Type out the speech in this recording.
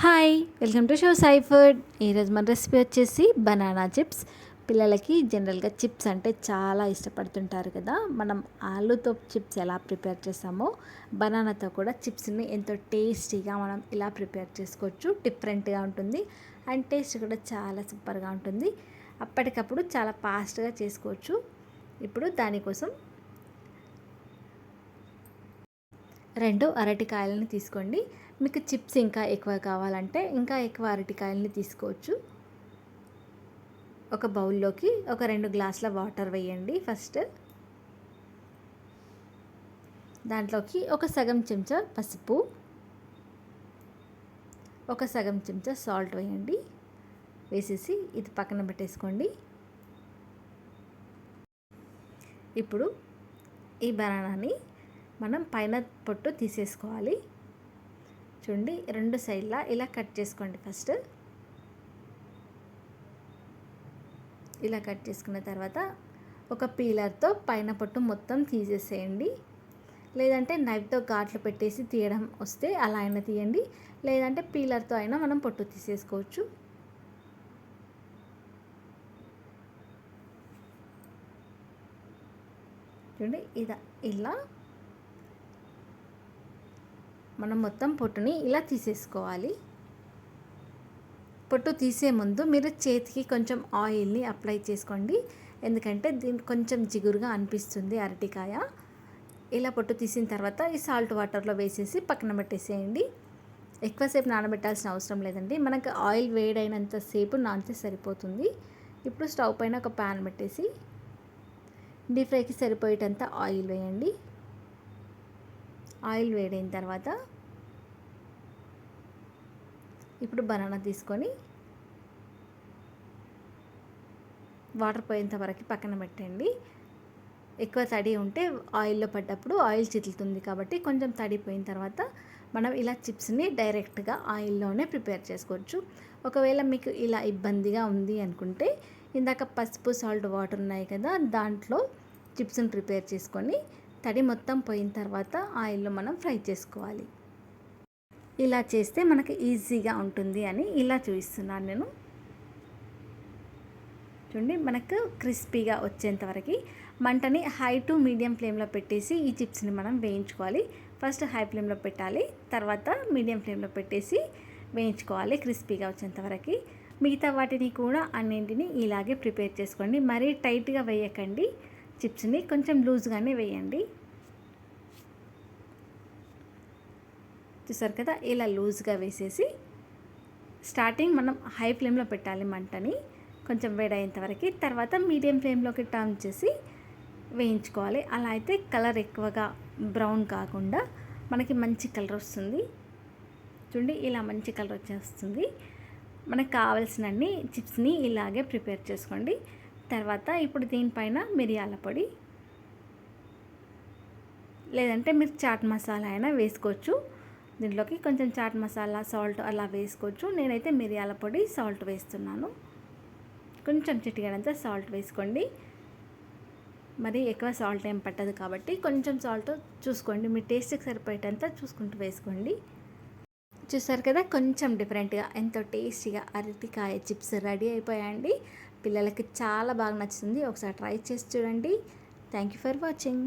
Hi welcome to show Sai food. ఈరోజు మన recipe వచ్చేసి బనానా చిప్స్. పిల్లలకి జనరల్గా చిప్స్ అంటే చాలా ఇష్టపడుతుంటారు కదా. మనం ఆలూతో చిప్స్ ఎలా ప్రిపేర్ చేస్తామో బనానాతో కూడా చిప్స్ని ఎంతో టేస్టీగా మనం ఇలా ప్రిపేర్ చేసుకోవచ్చు. డిఫరెంట్గా ఉంటుంది. అండ్ టేస్ట్ కూడా చాలా సూపర్గా ఉంటుంది. అప్పటికప్పుడు చాలా ఫాస్ట్గా చేసుకోవచ్చు. ఇప్పుడు దానికోసం రెండు అరటికాయలను తీసుకోండి. మీకు చిప్స్ ఇంకా ఎక్కువ కావాలంటే ఇంకా ఎక్కువ అరటికాయలని తీసుకోవచ్చు. ఒక బౌల్లోకి ఒక రెండు గ్లాసుల వాటర్ వేయండి ఫస్ట్. దాంట్లోకి ఒక సగం చెంచా పసుపు ఒక సగం చెంచా సాల్ట్ వేయండి. వేసేసి ఇది పక్కన పెట్టేసుకోండి. ఇప్పుడు ఈ బనానాని మనం పైన పొట్టు తీసేసుకోవాలి. చూడండి రెండు సైడ్లా ఇలా కట్ చేసుకోండి ఫస్ట్. ఇలా కట్ చేసుకున్న తర్వాత ఒక పీలర్తో పైన పొట్టు మొత్తం తీసేసేయండి. లేదంటే నైఫ్తో ఘాట్లు పెట్టేసి తీయడం వస్తే అలా అయినా తీయండి. లేదంటే పీలర్తో అయినా మనం పొట్టు తీసేసుకోవచ్చు. చూడండి ఇదా ఇలా మనం మొత్తం పొట్టుని ఇలా తీసేసుకోవాలి. పొట్టు తీసే ముందు మీరు చేతికి కొంచెం ఆయిల్ని అప్లై చేసుకోండి. ఎందుకంటే దీని కొంచెం జిగురుగా అనిపిస్తుంది అరటికాయ. ఇలా పొట్టు తీసిన తర్వాత ఈ సాల్ట్ వాటర్లో వేసేసి పక్కన పెట్టేసేయండి. ఎక్కువసేపు నానబెట్టాల్సిన అవసరం లేదండి. మనకు ఆయిల్ వేడైనంత సేపు నానితే సరిపోతుంది. ఇప్పుడు స్టవ్ పైన ఒక ప్యాన్ పెట్టేసి డీప్ ఫ్రైకి సరిపోయేటంత ఆయిల్ వేయండి. ఆయిల్ వేడైన తర్వాత ఇప్పుడు బనానా తీసుకొని వాటర్ పోయేంత వరకు పక్కన పెట్టండి. ఎక్కువ తడి ఉంటే ఆయిల్లో పడ్డప్పుడు ఆయిల్ చిట్లుతుంది కాబట్టి కొంచెం తడిపోయిన తర్వాత మనం ఇలా చిప్స్ని డైరెక్ట్గా ఆయిల్లోనే ప్రిపేర్ చేసుకోవచ్చు. ఒకవేళ మీకు ఇలా ఇబ్బందిగా ఉంది అనుకుంటే ఇందాక పసుపు సాల్ట్ వాటర్ ఉన్నాయి కదా దాంట్లో చిప్స్ని ప్రిపేర్ చేసుకొని తడి మొత్తం పోయిన తర్వాత ఆయిల్లో మనం ఫ్రై చేసుకోవాలి. ఇలా చేస్తే మనకి ఈజీగా ఉంటుంది అని ఇలా చూపిస్తున్నాను నేను. చూడండి మనకు క్రిస్పీగా వచ్చేంతవరకు మంటని హై టు మీడియం ఫ్లేమ్లో పెట్టేసి ఈ చిప్స్ని మనం వేయించుకోవాలి. ఫస్ట్ హై ఫ్లేమ్లో పెట్టాలి తర్వాత మీడియం ఫ్లేమ్లో పెట్టేసి వేయించుకోవాలి క్రిస్పీగా వచ్చేంతవరకు మిగతా వాటిని కూడా అన్నింటినీ ఇలాగే ప్రిపేర్ చేసుకోండి. మరీ టైట్గా వేయకండి. చిప్స్ని కొంచెం లూజ్గానే వేయండి. చూసారు కదా? ఇలా లూజ్గా వేసేసి స్టార్టింగ్ మనం హై ఫ్లేమ్లో పెట్టాలి మంటని. కొంచెం వేడయ్యేంత వరకు. తర్వాత మీడియం ఫ్లేమ్లోకి టర్న్ చేసి వేయించుకోవాలి. అలా అయితే కలర్ ఎక్కువగా బ్రౌన్ కాకుండా మనకి మంచి కలర్ వస్తుంది. చూడండి ఇలా మంచి కలర్ వచ్చేస్తుంది. మనకు కావాల్సినన్ని చిప్స్ని ఇలాగే ప్రిపేర్ చేసుకోండి. తర్వాత ఇప్పుడు దీనిపైన మిరియాల పొడి. లేదంటే మీరు చాట్ మసాలా అయినా వేసుకోవచ్చు. దీంట్లోకి కొంచెం చాట్ మసాలా సాల్ట్ అలా వేసుకోవచ్చు. నేనైతే మిరియాల పొడి సాల్ట్ వేస్తున్నాను. కొంచెం చిటికడంతా సాల్ట్ వేసుకోండి. మరి ఎక్కువ సాల్ట్ ఏం పట్టదు కాబట్టి కొంచెం సాల్ట్ చూసుకోండి. మీ టేస్ట్కి సరిపోయేటంత చూసుకుంటూ వేసుకోండి. చూసారు కదా కొంచెం డిఫరెంట్గా ఎంతో టేస్టీగా అరటికాయ చిప్స్ రెడీ అయిపోయాయండి. పిల్లలకి చాలా బాగా నచ్చుతుంది ఒకసారి ట్రై చేసి చూడండి. Thank you for watching